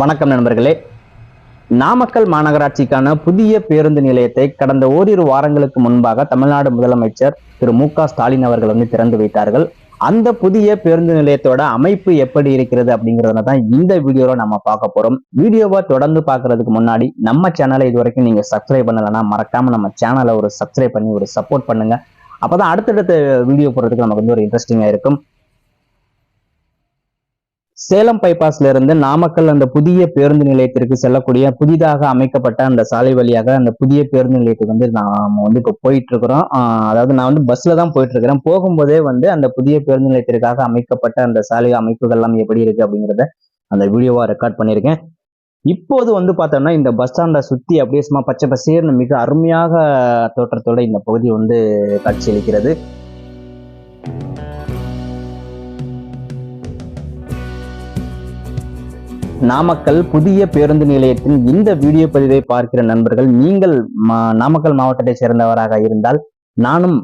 வணக்கம் நண்பர்களே. நாமக்கல் மாநகராட்சிக்கான புதிய பேருந்து நிலையத்தை கடந்த ஓரிரு வாரங்களுக்கு முன்பாக தமிழ்நாடு முதலமைச்சர் திரு மு க ஸ்டாலின் அவர்கள் வந்து திறந்து வைத்தார்கள். அந்த புதிய பேருந்து நிலையத்தோட அமைப்பு எப்படி இருக்கிறது அப்படிங்கறத தான் இந்த வீடியோவில் நம்ம பார்க்க போகிறோம் வீடியோவை தொடர்ந்து பார்க்கறதுக்கு முன்னாடி நம்ம சேனலை இது வரைக்கும் நீங்க சப்ஸ்கிரைப் பண்ணலைன்னா மறக்காம நம்ம சேனலை ஒரு சப்ஸ்கிரைப் பண்ணி ஒரு சப்போர்ட் பண்ணுங்க. அப்பதான் அடுத்தடுத்த வீடியோ போகிறதுக்கு நமக்கு வந்து ஒரு இன்ட்ரெஸ்டிங்காக இருக்கும். சேலம் பைபாஸ்ல இருந்து நாமக்கல் அந்த புதிய பேருந்து நிலையத்திற்கு செல்லக்கூடிய புதிதாக அமைக்கப்பட்ட அந்த சாலை வழியாக அந்த புதிய பேருந்து நிலையத்துக்கு வந்து நாம வந்து இப்போ போயிட்டு இருக்கிறோம் அதாவது நான் வந்து பஸ்ல தான் போயிட்டு இருக்கிறேன் போகும்போதே வந்து அந்த புதிய பேருந்து நிலையத்திற்காக அமைக்கப்பட்ட அந்த சாலை அமைப்புகள் எல்லாம் எப்படி இருக்கு அப்படிங்கிறத அந்த வீடியோவா ரெக்கார்ட் பண்ணியிருக்கேன். இப்போது வந்து பார்த்தோம்னா இந்த பஸ் ஸ்டாண்டை சுற்றி அப்படியே சும்மா பச்சை பசேர்னு மிக அருமையாக தோற்றத்தோட இந்த பகுதி வந்து காட்சியளிக்கிறது. நாமக்கல் புதிய பேருந்து நிலையத்தின் இந்த வீடியோ பதிவை பார்க்கிற நண்பர்கள் நீங்கள் நாமக்கல் மாவட்டத்தை சேர்ந்தவராக இருந்தால் நானும்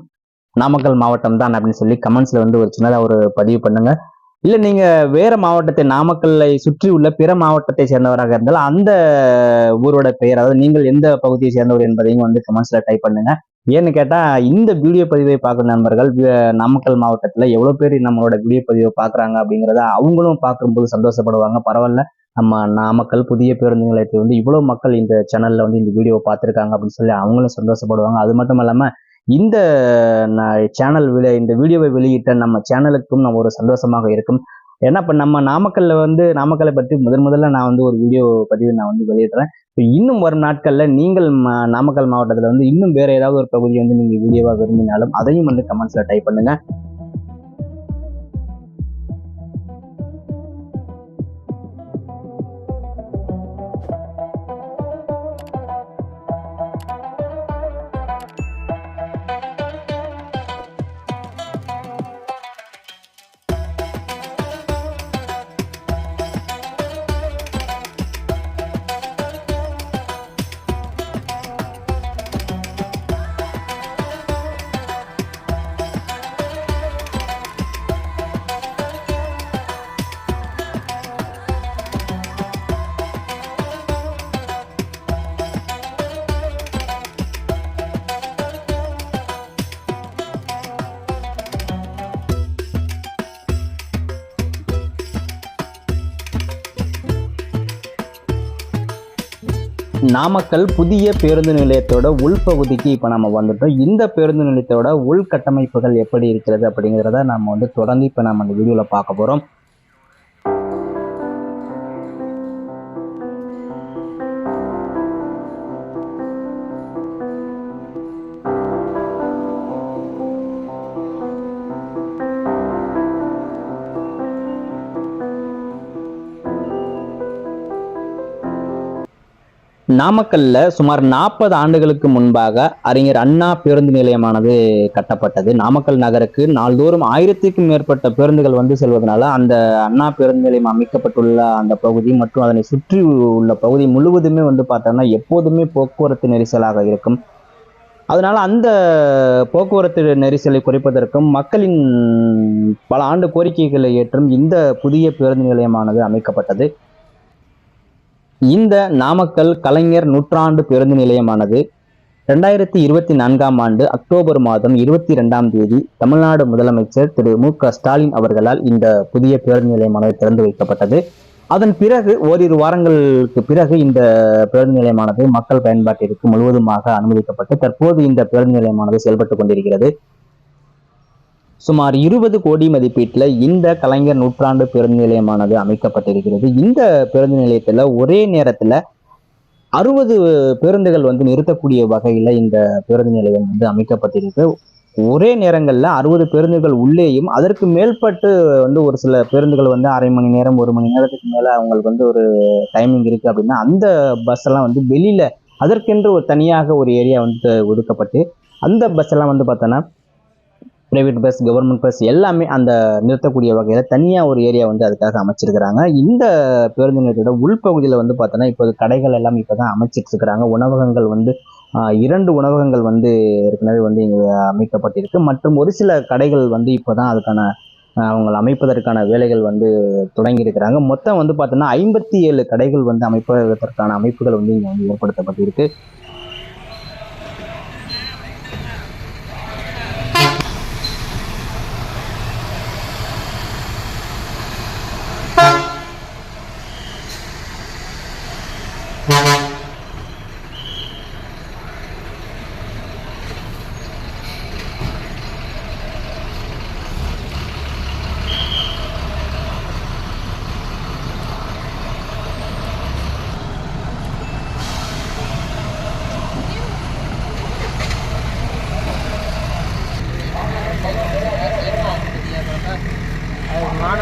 நாமக்கல் மாவட்டம் தான் அப்படின்னு சொல்லி கமெண்ட்ஸ்ல வந்து ஒரு சின்னதாக ஒரு பதிவு பண்ணுங்க. இல்ல நீங்க வேற மாவட்டத்தை நாமக்கல்லை சுற்றி உள்ள பிற மாவட்டத்தை சேர்ந்தவராக இருந்தால் அந்த ஊரோட பெயர் அதாவது நீங்கள் எந்த பகுதியை சேர்ந்தவர் என்பதையும் வந்து கமெண்ட்ஸ்ல டைப் பண்ணுங்க. ஏன்னு கேட்டால் இந்த வீடியோ பதிவை பார்க்குற நண்பர்கள் நாமக்கல் மாவட்டத்தில் எவ்வளோ பேர் நம்மளோட வீடியோ பதிவை பார்க்குறாங்க அப்படிங்கிறத அவங்களும் பார்க்கும்போது சந்தோஷப்படுவாங்க. பரவாயில்ல. நம்ம நாமக்கல் புதிய பேருந்து நிலையத்தை வந்து இவ்வளோ மக்கள் இந்த சேனலில் வந்து இந்த வீடியோவை பார்த்துருக்காங்க அப்படின்னு சொல்லி அவங்களும் சந்தோஷப்படுவாங்க. அது மட்டும் இல்லாமல் இந்த சேனல் விலை இந்த வீடியோவை வெளியிட்ட நம்ம சேனலுக்கும் நம்ம ஒரு சந்தோஷமாக இருக்கும். ஏன்னா இப்போ நம்ம நாமக்கல்ல வந்து நாமக்கலை பற்றி முதன் முதல்ல நான் வந்து ஒரு வீடியோ பதிவு நான் வந்து வெளியிடுறேன். இன்னும் வரும் நாட்கள்ல நீங்கள் நாமக்கல் மாவட்டத்துல வந்து இன்னும் வேற ஏதாவது ஒரு பகுதி வந்து நீங்க வீடியோவா விரும்பினாலும் அதையும் வந்து கமெண்ட்ஸ்ல டைப் பண்ணுங்க. நாமக்கல் புதிய பேருந்து நிலையத்தோட உள்பகுதிக்கு இப்போ நம்ம வந்துட்டோம். இந்த பேருந்து நிலையத்தோட உள்கட்டமைப்புகள் எப்படி இருக்கிறது அப்படிங்கிறத நம்ம வந்து தொடர்ந்து இப்போ நம்ம அந்த வீடியோவில் பார்க்க போகிறோம் நாமக்கல்ல சுமார் நாற்பது ஆண்டுகளுக்கு முன்பாக அறிஞர் அண்ணா பேருந்து நிலையமானது கட்டப்பட்டது. நாமக்கல் நகருக்கு நாள்தோறும் ஆயிரத்திற்கும் மேற்பட்ட பேருந்துகள் வந்து செல்வதனால அந்த அண்ணா பேருந்து நிலையம் அமைக்கப்பட்டுள்ள அந்த பகுதி மற்றும் அதனை சுற்றி உள்ள பகுதி முழுவதுமே வந்து பார்த்தோம்னா எப்போதுமே போக்குவரத்து நெரிசலாக இருக்கும். அதனால அந்த போக்குவரத்து நெரிசலை குறைப்பதற்கும் மக்களின் பல ஆண்டு கோரிக்கைகளை ஏற்றும் இந்த புதிய பேருந்து நிலையமானது அமைக்கப்பட்டது. இந்த நாமக்கல் கலைஞர் நூற்றாண்டு பேருந்து நிலையமானது ரெண்டாயிரத்தி இருபத்தி நான்காம் ஆண்டு அக்டோபர் மாதம் இருபத்தி ரெண்டாம் தேதி தமிழ்நாடு முதலமைச்சர் திரு மு க ஸ்டாலின் அவர்களால் இந்த புதிய பேருந்து நிலையமானது திறந்து வைக்கப்பட்டது. அதன் பிறகு ஓரிரு வாரங்களுக்கு பிறகு இந்த பேருந்து நிலையமானது மக்கள் பயன்பாட்டிற்கு முழுவதுமாக அனுமதிக்கப்பட்டு தற்போது இந்த பேருந்து நிலையமானது செயல்பட்டு கொண்டிருக்கிறது. சுமார் இருபது கோடி மதிப்பீட்டில் இந்த கலைஞர் நூற்றாண்டு பேருந்து நிலையமானது அமைக்கப்பட்டிருக்கிறது. இந்த பேருந்து நிலையத்தில் ஒரே நேரத்தில் அறுபது பேருந்துகள் வந்து நிறுத்தக்கூடிய வகையில் இந்த பேருந்து நிலையம் வந்து அமைக்கப்பட்டிருக்கு. ஒரே நேரங்களில் அறுபது பேருந்துகள் உள்ளேயும் அதற்கு மேற்பட்டு வந்து ஒரு சில பேருந்துகள் வந்து அரை மணி நேரம் ஒரு மணி நேரத்துக்கு மேலே அவங்களுக்கு வந்து ஒரு டைமிங் இருக்குது அப்படின்னா அந்த பஸ் எல்லாம் வந்து வெளியில் அதற்கென்று ஒரு தனியாக ஒரு ஏரியா வந்து ஒதுக்கப்பட்டு அந்த பஸ் எல்லாம் வந்து பார்த்தோன்னா பிரைவேட் பஸ் கவர்மெண்ட் பஸ் எல்லாமே அந்த நிறுத்தக்கூடிய வகையில் தனியாக ஒரு ஏரியா வந்து அதுக்காக அமைச்சிருக்கிறாங்க. இந்த பேருந்து நிலையத்தோட உள்பகுதியில் வந்து பார்த்தோன்னா இப்போ கடைகள் எல்லாம் இப்போ தான் அமைச்சிட்டு இருக்கிறாங்க உணவகங்கள் வந்து இரண்டு உணவகங்கள் வந்து ஏற்கனவே வந்து இங்கே அமைக்கப்பட்டிருக்கு. மற்றும் ஒரு சில கடைகள் வந்து இப்போ தான் அதுக்கான அஹ், அமைப்பதற்கான வேலைகள் வந்து தொடங்கி இருக்கிறாங்க மொத்தம் வந்து பார்த்தோன்னா ஐம்பத்தி ஏழு கடைகள் வந்து அமைப்பதற்கான அமைப்புகள் வந்து இங்கே வந்து ஏற்படுத்தப்பட்டிருக்கு.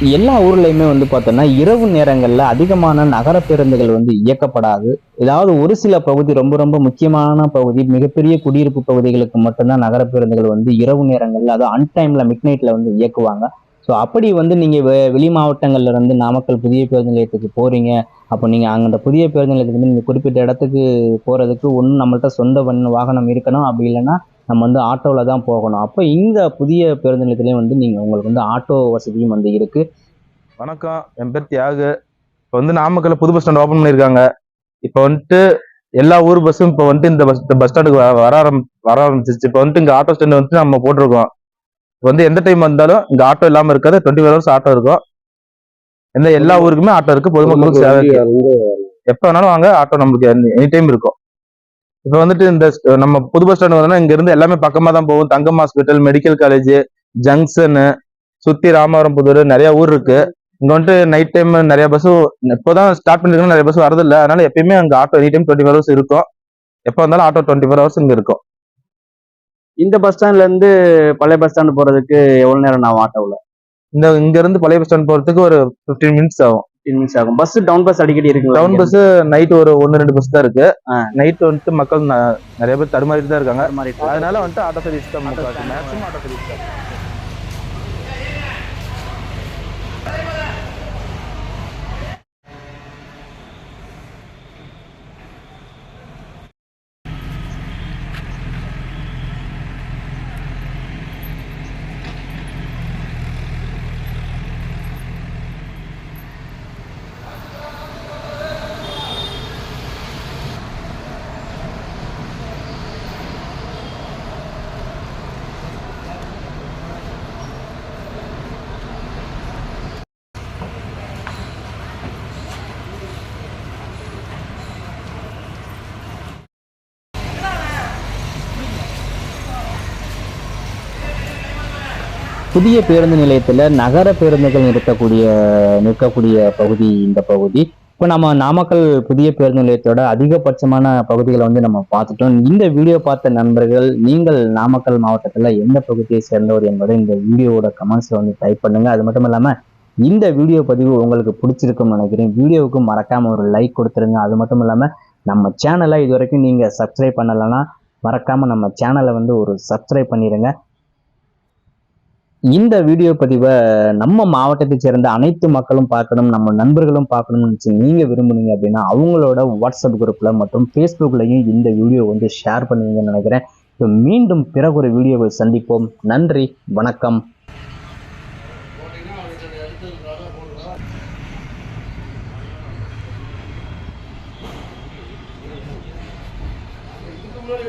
எல்லா ஊர்லயுமே வந்து பார்த்தோன்னா இரவு நேரங்களில் அதிகமான நகர பேருந்துகள் வந்து இயக்கப்படாது. ஏதாவது ஒரு சில பகுதி ரொம்ப ரொம்ப முக்கியமான பகுதி மிகப்பெரிய குடியிருப்பு பகுதிகளுக்கு மட்டும்தான் நகர பேருந்துகள் வந்து இரவு நேரங்களில் அதுவும் அன்டைமில் மிட் நைட்டில் வந்து இயக்குவாங்க. ஸோ அப்படி வந்து நீங்க வெ- வெளி மாவட்டங்கள்ல இருந்து நாமக்கல் புதிய பேருந்து நிலையத்துக்கு போகிறீங்க அப்போ நீங்கள் அங்கே அந்த புதிய பேருந்து நிலையத்துக்கு வந்து நீங்கள் குறிப்பிட்ட இடத்துக்கு போகிறதுக்கு ஒன்று நம்மள்ட்ட சொந்த வன் வாகனம் இருக்கணும். அப்படி இல்லைன்னா நம்ம வந்து ஆட்டோவில் தான் போகணும். அப்போ இந்த புதிய பேருந்து நிலையத்துலேயும் வந்து நீங்கள் உங்களுக்கு வந்து ஆட்டோ வசதியும் வந்து இருக்கு. வணக்கம். என் பேர் தியாகு. இப்போ வந்து நாமக்கல்ல புது பஸ் ஸ்டாண்ட் ஓப்பன் பண்ணியிருக்காங்க இப்போ வந்துட்டு எல்லா ஊர் பஸ்ஸும் இப்போ வந்துட்டு இந்த பஸ் பஸ் ஸ்டாண்டுக்கு வர ஆரம் வர ஆரம்பிச்சிருச்சு. இப்போ வந்துட்டு இங்கே ஆட்டோ ஸ்டாண்ட் வந்துட்டு நம்ம போட்டிருக்கோம். இப்போ வந்து எந்த டைம் வந்தாலும் இங்கே ஆட்டோ இல்லாமல் இருக்காது. டுவெண்ட்டி ஃபோர் ஹவர்ஸ் ஆட்டோ இருக்கும். எந்த எல்லா ஊருக்குமே ஆட்டோ இருக்கு. பொதுமக்களுக்கு சேவை. எப்போ வேணாலும் வாங்க. ஆட்டோ நம்மளுக்கு எனி டைம் இருக்கும். இப்போ வந்துட்டு இந்த நம்ம புது பஸ் ஸ்டாண்ட் வந்தோம்னா இங்க இருந்து எல்லாமே பக்கமா தான் போகும். Thangam hospital medical college junction சுத்தி ராமவரம் புதூர் நிறைய ஊர் இருக்கு. இங்க வந்துட்டு நைட் டைம் நிறைய பஸ் இப்போதான் ஸ்டார்ட் பண்ணிருக்கோம் நிறைய பஸ் வரது இல்ல அதனால எப்பயுமே அங்க auto any time twenty four hours இருக்கும். எப்போ வந்தாலும் ஆட்டோ டுவெண்ட்டி ஃபோர் ஹவர்ஸ் இங்க இருக்கும். இந்த பஸ் ஸ்டாண்ட்ல இருந்து பழைய பஸ் ஸ்டாண்ட் போறதுக்கு எவ்வளவு நேரம் நான் ஆட்டோவில் இந்த இங்க இருந்து பழைய பஸ் ஸ்டாண்ட் போறதுக்கு ஒரு 15 மினிட்ஸ் ஆகும். ஃபிஃப்டீன் மினிட்ஸ் ஆகும். பஸ் டவுன் பஸ் அடிக்கடி இருக்கு டவுன் பஸ் நைட் ஒரு ஒன்னு ரெண்டு பஸ் தான் இருக்கு. நைட் வந்துட்டு மக்கள் நிறைய பேர் தடுமாறிட்டு தான் இருக்காங்க. அதனால வந்துட்டு ஆட்டோ சர்வீஸ் தான் மேக்ஸிமம் ஆட்டோ சர்வீஸ் தான். புதிய பேருந்து நிலையத்தில் நகர பேருந்துகள் நிறுத்தக்கூடிய நிற்கக்கூடிய பகுதி இந்த பகுதி. இப்போ நம்ம நாமக்கல் புதிய பேருந்து நிலையத்தோட அதிகபட்சமான பகுதிகளை வந்து நம்ம பார்த்துட்டோம். இந்த வீடியோ பார்த்த நண்பர்கள் நீங்கள் நாமக்கல் மாவட்டத்தில் எந்த பகுதியை சேர்ந்தவர் என்பதை இந்த வீடியோவோட கமெண்ட்ஸில் வந்து டைப் பண்ணுங்கள் அது மட்டும் இல்லாமல் இந்த வீடியோ பதிவு உங்களுக்கு பிடிச்சிருக்கும்னு நினைக்கிறேன். வீடியோவுக்கு மறக்காமல் ஒரு லைக் கொடுத்துருங்க. அது மட்டும் இல்லாமல் நம்ம சேனலை இது வரைக்கும் நீங்கள் சப்ஸ்கிரைப் பண்ணலைன்னா மறக்காமல் நம்ம சேனலை வந்து ஒரு சப்ஸ்கிரைப் பண்ணிடுங்க இந்த வீடியோ பதிவை நம்ம மாவட்டத்தை சேர்ந்த அனைத்து மக்களும் பார்க்கணும் நம்ம நண்பர்களும் பார்க்கணும்னு நினச்சி நீங்கள் விரும்புனீங்க அப்படின்னா அவங்களோட வாட்ஸ்அப் குரூப்பில் மற்றும் ஃபேஸ்புக்லையும் இந்த வீடியோ வந்து ஷேர் பண்ணுவீங்கன்னு நினைக்கிறேன். So, மீண்டும் பிறகு ஒரு வீடியோவை சந்திப்போம். நன்றி வணக்கம். முன்னாடி